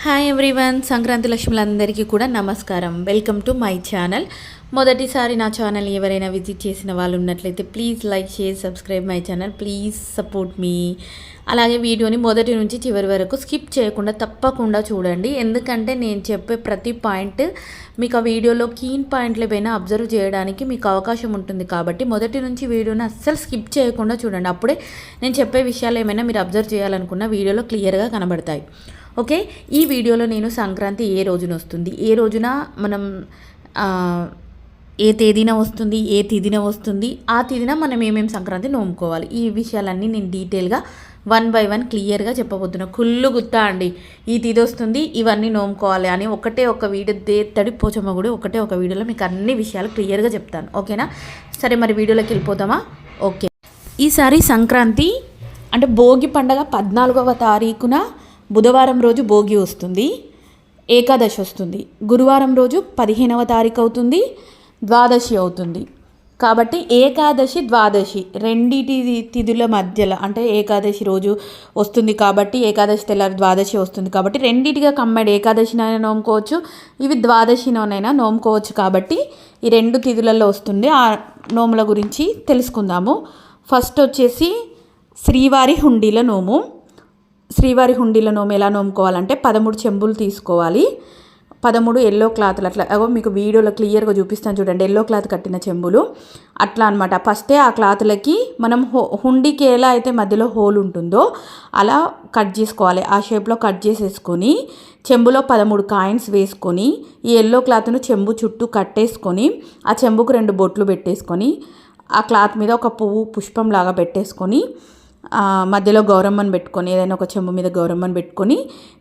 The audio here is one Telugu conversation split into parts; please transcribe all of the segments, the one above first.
హాయ్ ఎవ్రీవన్ సంక్రాంతి లక్ష్ములందరికీ కూడా నమస్కారం వెల్కమ్ టు మై ఛానల్ మొదటిసారి నా ఛానల్ ఎవరైనా విజిట్ చేసిన వాళ్ళు ఉన్నట్లయితే please like share subscribe my channel please support మీ అలాగే వీడియోని మొదటి నుంచి చివరి వరకు స్కిప్ చేయకుండా తప్పకుండా చూడండి ఎందుకంటే నేను చెప్పే ప్రతి పాయింట్ మీకు ఆ వీడియోలో కీన్ పాయింట్లు ఏవైనా అబ్జర్వ్ చేయడానికి మీకు అవకాశం ఉంటుంది కాబట్టి మొదటి నుంచి వీడియోని అస్సలు స్కిప్ చేయకుండా చూడండి అప్పుడే నేను చెప్పే విషయాలు ఏమైనా మీరు అబ్జర్వ్ చేయాలనుకున్న వీడియోలో క్లియర్గా కనబడతాయి ఓకే? ఈ వీడియోలో నేను సంక్రాంతి ఏ రోజున వస్తుంది? ఏ రోజున మనం ఏ తేదీన వస్తుంది? ఏ తిదిన వస్తుంది? ఆ తిదిన మనం ఏమేమి సంక్రాంతి నోముకోవాలి? ఈ విషయాలన్నీ నేను డీటెయిల్గా వన్ బై వన్ క్లియర్గా చెప్పబోతున్నా. కుళ్ళు గుత్తా అండి. ఈ తిది వస్తుంది ఇవన్నీ నోముకోవాలి అని ఒకటే ఒక వీడియో దేత్తడి పోచమ్మ కూడా ఒకటే ఒక వీడియోలో మీకు అన్ని విషయాలు క్లియర్గా చెప్తాను. ఓకేనా? సరే మరి వీడియోలోకి వెళ్ళిపోతామా ఓకే. ఈసారి సంక్రాంతి అంటే భోగి పండగ పద్నాలుగవ తారీఖున బుధవారం రోజు భోగి వస్తుంది ఏకాదశి వస్తుంది. గురువారం రోజు పదిహేనవ తారీఖు అవుతుంది ద్వాదశి అవుతుంది. కాబట్టి ఏకాదశి ద్వాదశి రెండిటి తిథుల మధ్యలో అంటే ఏకాదశి రోజు వస్తుంది కాబట్టి ఏకాదశి తెల్లారి ద్వాదశి వస్తుంది కాబట్టి రెండిటిగా కమ్మడి ఏకాదశినైనా నోముకోవచ్చు ఇవి ద్వాదశినైనా నోముకోవచ్చు కాబట్టి ఈ రెండు తిథులలో వస్తుంది. ఆ నోముల గురించి తెలుసుకుందాము. ఫస్ట్ వచ్చేసి శ్రీవారి హుండీల నోము. శ్రీవారి హుండీల నోము ఎలా నోముకోవాలంటే పదమూడు చెంబులు తీసుకోవాలి. పదమూడు ఎల్లో క్లాత్లు అట్లా. అగో మీకు వీడియోలో క్లియర్గా చూపిస్తాను చూడండి. ఎల్లో క్లాత్ కట్టిన చెంబులు. అట్లా అనమాట ఫస్టే ఆ క్లాత్లకి మనం హో హుండీకి ఎలా అయితే మధ్యలో హోల్ ఉంటుందో అలా కట్ చేసుకోవాలి. ఆ షేప్లో కట్ చేసేసుకొని చెంబులో పదమూడు కాయిన్స్ వేసుకొని ఈ ఎల్లో క్లాత్ను చెంబు చుట్టూ కట్టేసుకొని ఆ చెంబుకు రెండు బొట్లు పెట్టేసుకొని ఆ క్లాత్ మీద ఒక పువ్వు పుష్పం లాగా పెట్టేసుకొని మధ్యలో గౌరమ్మను పెట్టుకొని ఏదైనా ఒక చెంబు మీద గౌరమ్మను పెట్టుకొని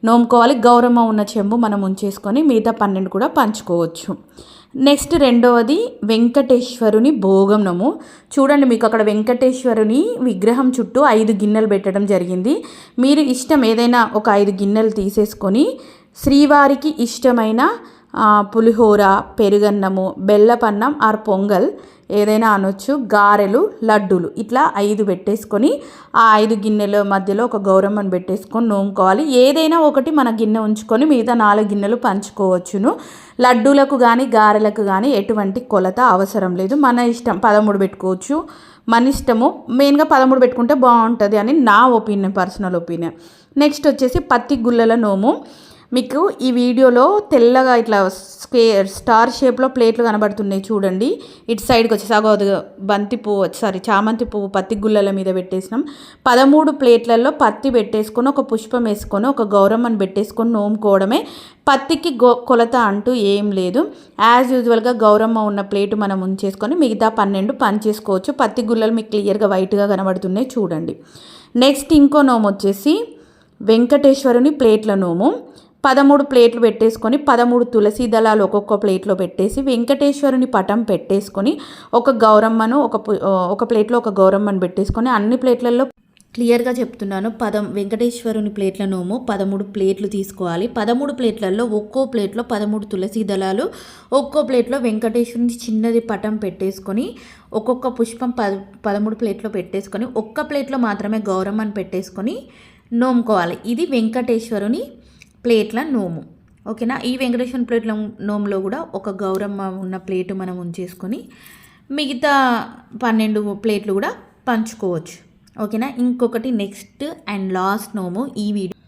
నోముకోవాలి. గౌరమ్మ ఉన్న చెంబు మనం ఉంచేసుకొని మిగతా పన్నెండు కూడా పంచుకోవచ్చు. నెక్స్ట్ రెండవది వెంకటేశ్వరుని భోగంనము చూడండి మీకు అక్కడ వెంకటేశ్వరుని విగ్రహం చుట్టూ ఐదు గిన్నెలు పెట్టడం జరిగింది. మీరు ఇష్టం ఏదైనా ఒక ఐదు గిన్నెలు తీసేసుకొని శ్రీవారికి ఇష్టమైన పులిహోర పెరుగన్నము బెల్లపన్నం ఆర్ పొంగల్ ఏదైనా అనొచ్చు. గారెలు లడ్డూలు ఇట్లా ఐదు పెట్టేసుకొని ఆ ఐదు గిన్నెల మధ్యలో ఒక గౌరమ్మను పెట్టేసుకొని నోముకోవాలి. ఏదైనా ఒకటి మన గిన్నె ఉంచుకొని మిగతా నాలుగు గిన్నెలు పంచుకోవచ్చును. లడ్డూలకు కానీ గారెలకు కానీ ఎటువంటి కొలత అవసరం లేదు. మన ఇష్టం పదమూడు పెట్టుకోవచ్చు. మన ఇష్టము మెయిన్గా పదమూడు పెట్టుకుంటే బాగుంటుంది అని నా ఒపీనియన్ పర్సనల్ ఒపీనియన్. నెక్స్ట్ వచ్చేసి పత్తి గుల్లల నోము. మీకు ఈ వీడియోలో తెల్లగా ఇట్లా స్క్వేర్ స్టార్ షేప్లో ప్లేట్లు కనబడుతున్నాయి చూడండి. ఇటు సైడ్కి వచ్చి సగోదు బంతి పువ్వు సారీ చామంతి పువ్వు పత్తి గుల్లల మీద పెట్టేసినాం. పదమూడు ప్లేట్లలో పత్తి పెట్టేసుకొని ఒక పుష్పం వేసుకొని ఒక గౌరమ్మని పెట్టేసుకొని నోముకోవడమే. పత్తికి గో కొలత అంటూ ఏం లేదు. యాజ్ యూజువల్గా గౌరమ్మ ఉన్న ప్లేటు మనం ఉంచేసుకొని మిగతా పన్నెండు పంచేసుకోవచ్చు. పత్తి గుల్లలు మీకు క్లియర్గా వైట్గా కనబడుతున్నాయి చూడండి. నెక్స్ట్ ఇంకో నోము వచ్చేసి వెంకటేశ్వరుని ప్లేట్ల నోము. పదమూడు ప్లేట్లు పెట్టేసుకొని పదమూడు తులసి దళాలు ఒక్కొక్క ప్లేట్లో పెట్టేసి వెంకటేశ్వరుని పటం పెట్టేసుకొని ఒక గౌరమ్మను ఒక ఒక ప్లేట్లో ఒక గౌరమ్మను పెట్టేసుకొని అన్ని ప్లేట్లలో క్లియర్గా చెప్తున్నాను. పదం వెంకటేశ్వరుని ప్లేట్ల నోము పదమూడు ప్లేట్లు తీసుకోవాలి. పదమూడు ప్లేట్లలో ఒక్కో ప్లేట్లో పదమూడు తులసి దళాలు ఒక్కో ప్లేట్లో వెంకటేశ్వరుని చిన్నది పటం పెట్టేసుకొని ఒక్కొక్క పుష్పం పద పదమూడు ప్లేట్లో పెట్టేసుకొని ఒక్క ప్లేట్లో మాత్రమే గౌరమ్మని పెట్టేసుకొని నోముకోవాలి. ఇది వెంకటేశ్వరుని ప్లేట్ల నోము. ఓకేనా? ఈ వెంకటేశ్వర ప్లేట్ల నోములో కూడా ఒక గౌరమ్మ ఉన్న ప్లేటు మనం ఉంచేసుకొని మిగతా పన్నెండు ప్లేట్లు కూడా పంచుకోవచ్చు. ఓకేనా? ఇంకొకటి నెక్స్ట్ అండ్ లాస్ట్ నోము ఈ వీడియో.